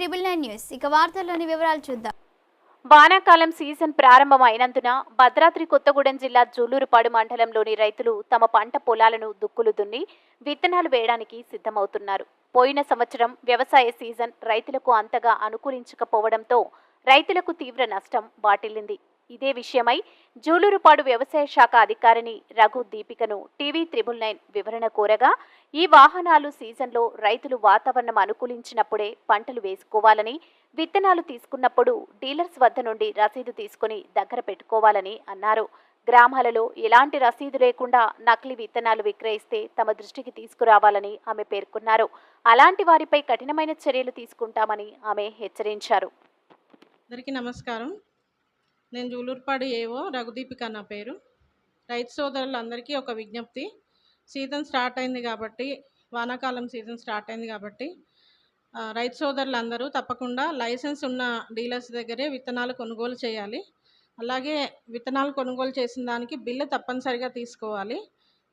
Triple nine news. ఇక వార్తల్లోని వివరాలు చూద్దాం. వానాకాలం సీజన్ ప్రారంభం అయినందున భద్రాద్రి కొత్తగూడెం జిల్లా జూలూరుపాడు మండలంలోని రైతులు తమ పంట పొలాలను దుక్కులు దున్ని విత్తనాలు వేయడానికి సిద్ధమవుతున్నారు. పోయిన సంవత్సరం వ్యవసాయ సీజన్ రైతులకు అంతగా అనుకూలించకపోవడంతో రైతులకు తీవ్ర నష్టం వాటిల్లింది. ఇదే విషయమై జూలూరుపాడు వ్యవసాయ శాఖ అధికారిని రఘు దీపికను టీవీ త్రిబుల్ నైన్ వివరణ కోరగా ఈ వాహనాలు సీజన్లో రైతులు వాతావరణం అనుకూలించినప్పుడే పంటలు వేసుకోవాలని విత్తనాలు తీసుకున్నప్పుడు డీలర్స్ వద్ద నుండి రసీదు తీసుకుని దగ్గర పెట్టుకోవాలని అన్నారు. గ్రామాలలో ఎలాంటి రసీదు లేకుండా నకిలీ విత్తనాలు విక్రయిస్తే తమ దృష్టికి తీసుకురావాలని ఆమె పేర్కొన్నారు. అలాంటి వారిపై కఠినమైన చర్యలు తీసుకుంటామని ఆమె హెచ్చరించారు. అందరికీ నమస్కారం. నేను జూలూరుపాడు ఏవో రఘుదీపిక నా పేరు. రైతు సోదరులందరికీ ఒక విజ్ఞప్తి. సీజన్ స్టార్ట్ అయింది కాబట్టి వానాకాలం సీజన్ స్టార్ట్ అయింది కాబట్టి రైతు సోదరులందరూ తప్పకుండా లైసెన్స్ ఉన్న డీలర్స్ దగ్గరే విత్తనాలు కొనుగోలు చేయాలి. అలాగే విత్తనాలు కొనుగోలు చేసిన దానికి బిల్లు తప్పనిసరిగా తీసుకోవాలి.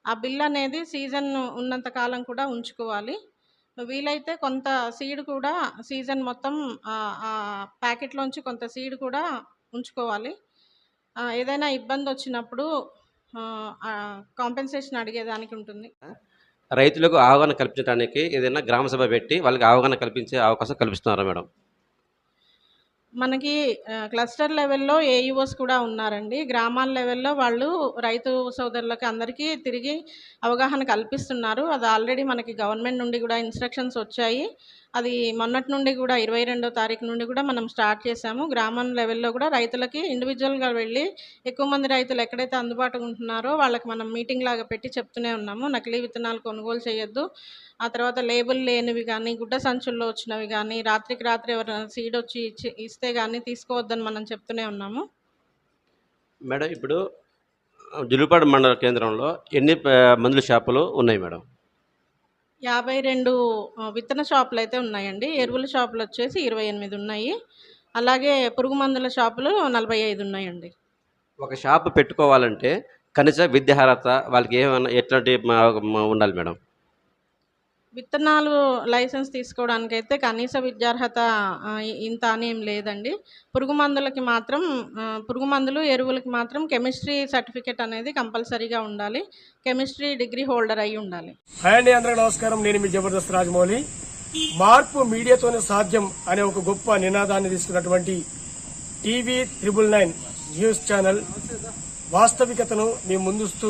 ఆ బిల్ అనేది సీజన్ ఉన్నంత కాలం కూడా ఉంచుకోవాలి. వీలైతే కొంత సీడ్ కూడా సీజన్ మొత్తం ఆ ప్యాకెట్లోంచి కొంత సీడ్ కూడా ఉంచుకోవాలి. ఏదైనా ఇబ్బంది వచ్చినప్పుడు కాంపెన్సేషన్ అడిగేదానికి ఉంటుంది. రైతులకు అవగాహన కల్పించడానికి ఏదైనా గ్రామ సభ పెట్టి వాళ్ళకి అవగాహన కల్పించే అవకాశం కల్పిస్తున్నారా మేడం. మనకి క్లస్టర్ లెవెల్లో ఏఈఓస్ కూడా ఉన్నారండి. గ్రామాల లెవెల్లో వాళ్ళు రైతు సోదరులకు అందరికీ తిరిగి అవగాహన కల్పిస్తున్నారు. అది ఆల్రెడీ మనకి గవర్నమెంట్ నుండి కూడా ఇన్స్ట్రక్షన్స్ వచ్చాయి. అది మొన్నటి నుండి కూడా ఇరవై రెండో తారీఖు నుండి కూడా మనం స్టార్ట్ చేసాము గ్రామం లెవెల్లో కూడా రైతులకి ఇండివిజువల్గా వెళ్ళి ఎక్కువ మంది రైతులు ఎక్కడైతే అందుబాటులో ఉంటున్నారో వాళ్ళకి మనం మీటింగ్ లాగా పెట్టి చెప్తూనే ఉన్నాము. నకిలీ విత్తనాలు కొనుగోలు చేయొద్దు. ఆ తర్వాత లేబుల్ లేనివి కానీ గుడ్డ సంచుల్లో వచ్చినవి కానీ రాత్రికి రాత్రి ఎవరైనా సీడ్ వచ్చి ఇచ్చి ఇస్తే కానీ తీసుకోవద్దని మనం చెప్తూనే ఉన్నాము. మేడం ఇప్పుడు జులుపాడు మండల కేంద్రంలో ఎన్ని మందుల షాపులు ఉన్నాయి మేడం? యాభై రెండు విత్తన షాపులు అయితే ఉన్నాయండి. ఎరువుల షాపులు వచ్చేసి ఇరవై ఎనిమిది ఉన్నాయి. అలాగే పురుగు మందుల షాపులు నలభై ఐదు ఉన్నాయండి. ఒక షాప్ పెట్టుకోవాలంటే కనీస విద్యార్హత వాళ్ళకి ఏమైనా ఎట్లాంటి ఉండాలి మేడం? విత్తనాలు లైసెన్స్ తీసుకోవడానికి అయితే కనీస విద్యార్హత ఇంత అని ఏం లేదండి. పురుగు మందులకి మాత్రం పురుగు మందులు ఎరువులకి మాత్రం కెమిస్ట్రీ సర్టిఫికేట్ అనేది కంపల్సరీగా ఉండాలి. కెమిస్ట్రీ డిగ్రీ హోల్డర్ అయి ఉండాలి. హాయ్ అండి అందరికీ నమస్కారం. నేను మీ జబర్దస్త్ రాజమౌళి. మార్పు మీడియాతోనే సాధ్యం అనే ఒక గొప్ప నినాదాన్ని తీసుకున్నటువంటి TV triple nine news channel వాస్తవికతను మీ ముందుస్తూ